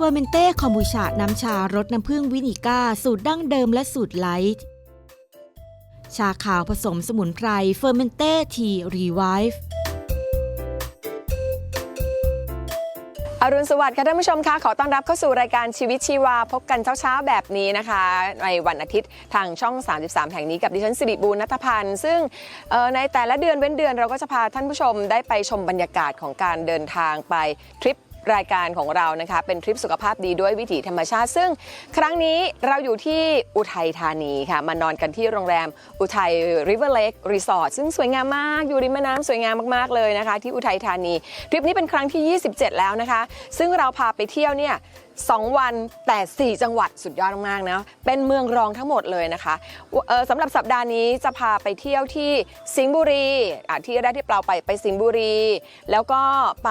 เฟอร์เมนเต้คอมบูชา น้ำชารสน้ำผึ้งวินิก้า สูตรดั้งเดิมและสูตรไลท์ ชาขาวผสมสมุนไพรเฟอร์เมนเต้ทีรีไวฟ์อรุณสวัสดิ์ค่ะท่านผู้ชมคะขอต้อนรับเข้าสู่รายการชีวิตชีวาพบกันเช้าๆแบบนี้นะคะ ในวันอาทิตย์ทางช่อง 33 แห่งนี้กับดิฉันสิริบูรณัฐพันธ์ซึ่งในแต่ละเดือนเว้นเดือนเราก็จะพาท่านผู้ชมได้ไปชมบรรยากาศของการเดินทางไปทริป รายการของเรานะคะเป็นทริปสุขภาพดีด้วยวิถีธรรมชาติ ซึ่งครั้งนี้เราอยู่ที่อุทัยธานีค่ะ มานอนกันที่โรงแรมอุทัย River Lake Resort ซึ่งสวยงามมาก อยู่ริมแม่น้ำสวยงามมากๆเลยนะคะ ที่อุทัยธานี ทริปนี้เป็นครั้งที่ 27 แล้วนะคะ ซึ่งเราพาไปเที่ยวเนี่ย 2 วันแต่ 4 จังหวัดสุดยอดมากๆนะเป็นเมืองรองทั้งหมดเลยนะคะสำหรับสัปดาห์นี้จะพาไปเที่ยวที่สิงห์บุรีที่แรกที่เราไปไปสิงห์บุรี แล้วก็ไป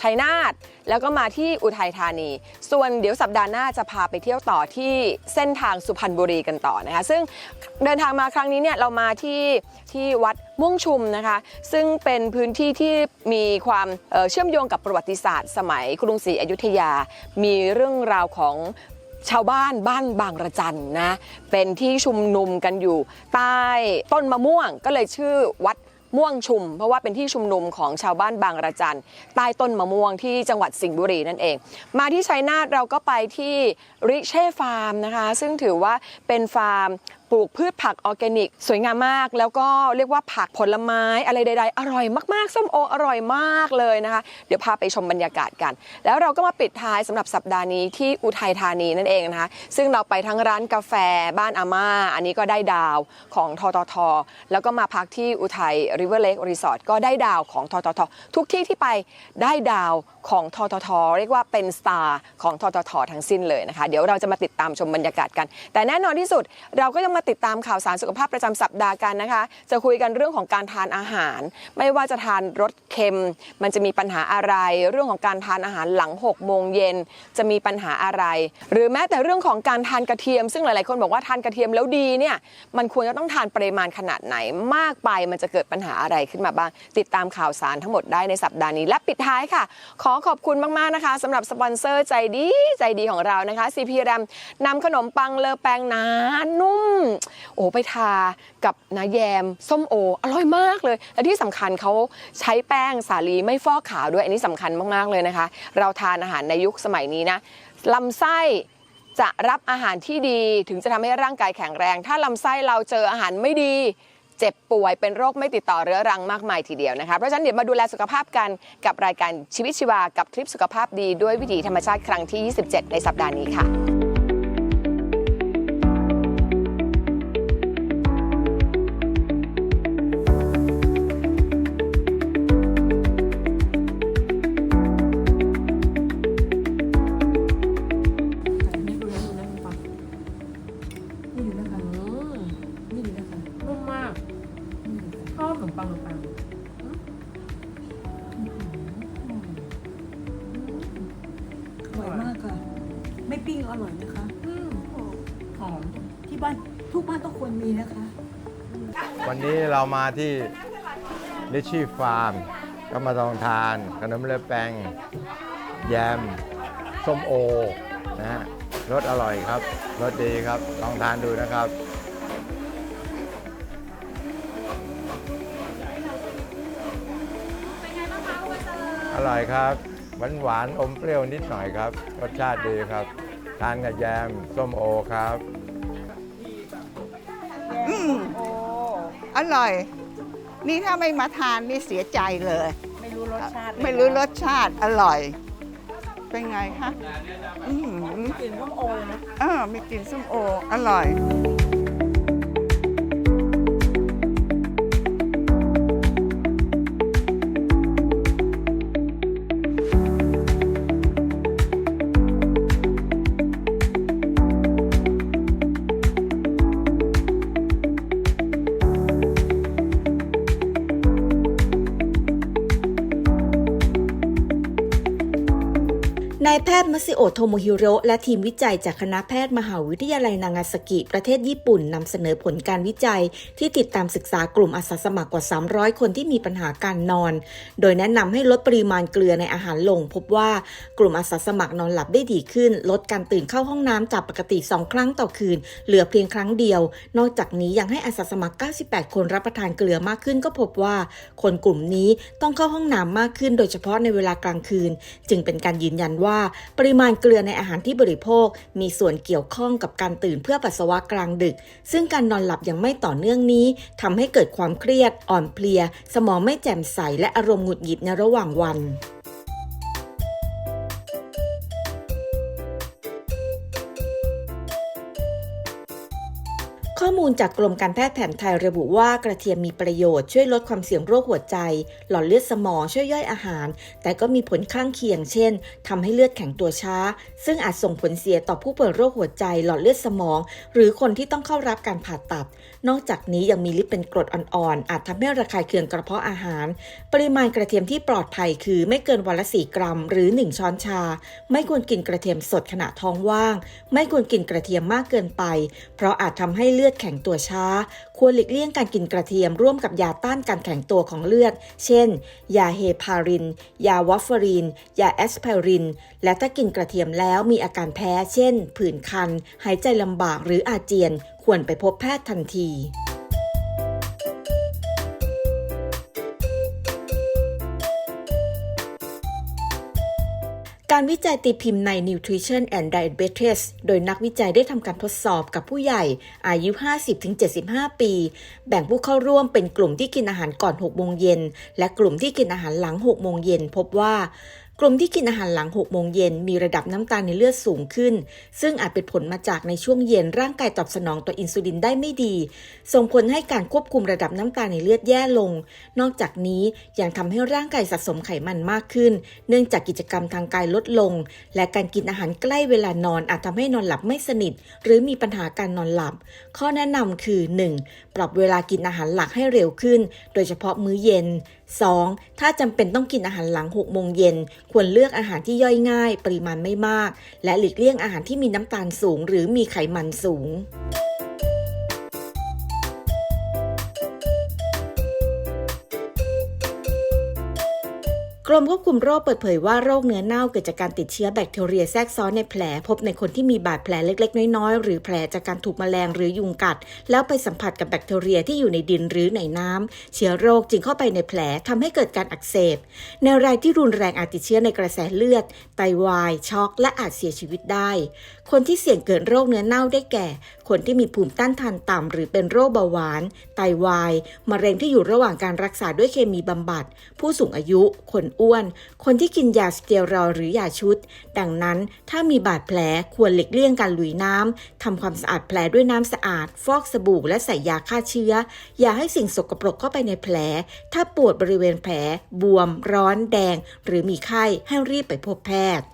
ชัยนาทแล้วก็มาที่อุทัยธานี ส่วนเดี๋ยวสัปดาห์หน้าจะพาไปเที่ยวต่อที่เส้นทางสุพรรณบุรีกันต่อนะคะซึ่งเดินทางมาครั้งนี้เนี่ยเรามาที่ที่วัด ม่วงชุมนะคะ ซึ่งเป็นพื้นที่ที่มีความเชื่อมโยงกับประวัติศาสตร์ สมัยกรุงศรีอยุธยา มีเรื่องราวของชาวบ้านบ้านบางระจันนะ เป็นที่ชุมนุมกันอยู่ใต้ต้นมะม่วงก็เลยชื่อวัดม่วงชุม เพราะว่าเป็นที่ชุมนุมของชาวบ้านบางระจันใต้ต้นมะม่วงที่จังหวัดสิงห์บุรีนั่นเอง มาที่ชัยนาทเราก็ไปที่ริเช่ฟาร์มนะคะ ซึ่งถือว่าเป็นฟาร์ม ปลูกพืชผักออร์แกนิก สวยงามมาก แล้วก็เรียกว่าผักผลไม้อะไรใด ๆ อร่อยมากๆ ส้มโออร่อยมากเลยนะคะ เดี๋ยวพาไปชมบรรยากาศกัน แล้วเราก็มาปิดท้ายสำหรับสัปดาห์นี้ที่อุทัยธานีนั่นเองนะคะ ซึ่งเราไปทั้งร้านกาแฟบ้านอาม่า อันนี้ก็ได้ดาวของททท แล้วก็มาพักที่อุทัย River Lake Resort ก็ได้ดาวของททท ทุกที่ที่ไปได้ดาวของททท เรียกว่าเป็นสตาร์ของททท ทั้งสิ้นเลยนะคะ เดี๋ยวเราจะมาติดตามชมบรรยากาศกัน แต่แน่นอนที่สุดเราก็ยังมาติดตามข่าวสารสุขภาพประจำสัปดาห์กันนะคะ จะคุยกันเรื่องของการทานอาหาร ไม่ว่าจะทานรสเค็ม มันจะมีปัญหาอะไร เรื่องของการทานอาหารหลัง6โมงเย็นจะมีปัญหาอะไร หรือแม้แต่เรื่องของการทานกระเทียม ซึ่งหลาย ๆ คนบอกว่าทานกระเทียมแล้วดีเนี่ยมันควรจะต้องทานปริมาณขนาดไหนมากไป มันจะเกิดปัญหาอะไรขึ้นมาบ้าง ติดตามข่าวสารทั้งหมดได้ในสัปดาห์นี้และปิดท้ายค่ะ ขอขอบคุณมาก ๆ นะคะสำหรับสปอนเซอร์ใจดีใจดีของเรานะคะ CP RAM นำขนมปังเลอแปงหนานุ่มโอ้ไปทากับนาแยมส้มโอ อร่อยมากเลย และที่สำคัญเขาใช้แป้งสาลีไม่ฟอกขาวด้วย อันนี้สำคัญมากๆเลยนะคะ เราทานอาหารในยุคสมัยนี้นะลำไส้จะรับอาหารที่ดีถึงจะทำให้ร่างกายแข็งแรง ถ้าลำไส้เราเจออาหารไม่ดี เจ็บป่วยเป็นโรคไม่ติดต่อเรื้อรังมากมายทีเดียวนะคะเพราะฉะนั้นเดี๋ยวมาดูแลสุขภาพกันกับรายการชีวิตชีวากับทริปสุขภาพดีด้วยวิถีธรรมชาติครั้งที่ 27 ในสัปดาห์นี้ค่ะ มปังขนมปังอร่อยมากค่ะ ไม่ปิ้งอร่อยนะคะหอมที่บ้านทุกบ้านต้องควรมีนะคะ วันนี้เรามาที่ลิชชี่ฟาร์ม ก็มาลองทาน ขนมเลอแปง แยม ส้มโอ นะฮะรสอร่อยครับ รสดีครับ ลองทานดูนะครับ อร่อยครับ หวานหวานๆอมเปรี้ยวนิดหน่อยครับ รสชาติดีครับ ทานกับแยมส้มโอครับอร่อย นี่ถ้าไม่มาทานนี่เสียใจเลย ไม่รู้รสชาติไม่รู้รสชาติอร่อย เป็นไงคะอืมกลิ่นส้มโอนะ เออมีกลิ่นส้มโอ อร่อย นายแพทย์มัสซิโอโทโมฮิโรและทีมวิจัยจากคณะแพทย์มหาวิทยาลัยนางาซากิ ประเทศญี่ปุ่นนำเสนอผลการวิจัย ที่ติดตามศึกษากลุ่มอาสาสมัครกว่า 300 คนที่มีปัญหาการนอน โดยแนะนำให้ลดปริมาณเกลือในอาหารลง พบว่ากลุ่มอาสาสมัครนอนหลับได้ดีขึ้น ลดการตื่นเข้าห้องน้ำจากปกติ 2 ครั้งต่อคืน เหลือเพียงครั้งเดียว นอกจากนี้ยังให้อาสาสมัคร 98 คนรับประทานเกลือมากขึ้น ก็พบว่า คนกลุ่มนี้ต้องเข้าห้องน้ำมากขึ้น โดยเฉพาะในเวลากลางคืน จึงเป็นการยืนยันว่าปริมาณเกลือในอาหารที่บริโภค มีส่วนเกี่ยวข้องกับการตื่นเพื่อปัสสาวะกลางดึก ซึ่งการนอนหลับอย่างไม่ต่อเนื่องนี้ทำให้เกิดความเครียด อ่อนเพลีย สมองไม่แจ่มใสและอารมณ์หงุดหงิดในระหว่างวัน อมูลจากกรมการแพทย์แผนไทยระบุว่ากระเทียมมีประโยชน์ช่วยลดความเสี่ยงโรคหัวใจ หลอดเลือดสมองช่วยย่อยอาหาร แต่ก็มีผลข้างเคียง เช่นทำให้เลือดแข็งตัวช้า ซึ่งอาจส่งผลเสียต่อผู้ป่วยโรคหัวใจ หลอดเลือดสมอง หรือคนที่ต้องเข้ารับการผ่าตัด นอกจากนี้ยังมีฤทธิ์เป็นกรดอ่อนๆอาจทำให้ระคายเคืองกระเพาะอาหาร ปริมาณกระเทียมที่ปลอดภัยคือไม่เกินวันละ4กรัม หรือ 1 ช้อนชา ไม่ควรกินกระเทียมสดขณะท้องว่าง ไม่ควรกินกระเทียมมากเกินไป เพราะอาจทำให้เลือดแข็งตัวช้า ควรหลีกเลี่ยงการกินกระเทียมร่วมกับยาต้านการแข็งตัวของเลือด เช่น ยาเฮพาริน ยาวอฟเฟอริน ยาแอสไพริน และถ้ากินกระเทียมแล้วมีอาการแพ้ เช่น ผื่นคัน หายใจลำบากหรืออาเจียน ควรไปพบแพทย์ทันที การวิจัยตีพิมพ์ใน Nutrition and Diabetes โดยนักวิจัยได้ทำการทดสอบกับผู้ใหญ่อายุ 50-75 ปี แบ่งผู้เข้าร่วมเป็นกลุ่มที่กินอาหารก่อน 6 โมงเย็น และกลุ่มที่กินอาหารหลัง 6 โมงเย็นพบว่า กลุ่มที่กินอาหารหลัง 6 โมงเย็นมีระดับน้ำตาลในเลือดสูงขึ้น ซึ่งอาจเป็นผลมาจากในช่วงเย็นร่างกายตอบสนองต่ออินซูลินได้ไม่ดี ส่งผลให้การควบคุมระดับน้ำตาลในเลือดแย่ลง นอกจากนี้ยังทำให้ร่างกายสะสมไขมันมากขึ้น เนื่องจากกิจกรรมทางกายลดลง และการกินอาหารใกล้เวลานอนอาจทำให้นอนหลับไม่สนิท หรือมีปัญหาการนอนหลับ ข้อแนะนำคือ 1. ปรับเวลากินอาหารหลักให้เร็วขึ้น โดยเฉพาะมื้อเย็น 2. ถ้าจำเป็นต้องกินอาหารหลัง 6 โมงเย็น ควรเลือกอาหารที่ย่อยง่าย ปริมาณไม่มาก และหลีกเลี่ยงอาหารที่มีน้ำตาลสูง หรือมีไขมันสูง กรมควบคุมโรคเปิดเผยว่าโรคเนื้อเน่าเกิดจากการติดเชื้อแบคทีเรียแทรกซ้อนในแผล พบในคนที่มีบาดแผลเล็กๆ น้อยๆ หรือแผลจากการถูกแมลงหรือยุงกัด แล้วไปสัมผัสกับแบคทีเรียที่อยู่ในดินหรือในน้ำเชื้อโรคจึงเข้าไปในแผลทำให้เกิดการอักเสบ ในรายที่รุนแรงอาจติดเชื้อในกระแสเลือด ไตวายช็อกและอาจเสียชีวิตได้ คนที่เสี่ยงเกิดโรคเนื้อเน่าได้แก่ คนที่มีภูมิต้านทานต่ำหรือเป็นโรคเบาหวาน ไตวายมะเร็งที่อยู่ระหว่างการรักษาด้วยเคมีบำบัด ผู้สูงอายุ คนอ้วน คนที่กินยาสเตียรอยหรือยาชุด ดังนั้นถ้ามีบาดแผลควรหลีกเลี่ยงการลุยน้ำทำความสะอาดแผลด้วยน้ำสะอาด ฟอกสบู่และใส่ยาฆ่าเชื้อ อย่าให้สิ่งสกปรกเข้าไปในแผล ถ้าปวดบริเวณแผล บวม ร้อน แดง หรือมีไข้ให้รีบไปพบแพทย์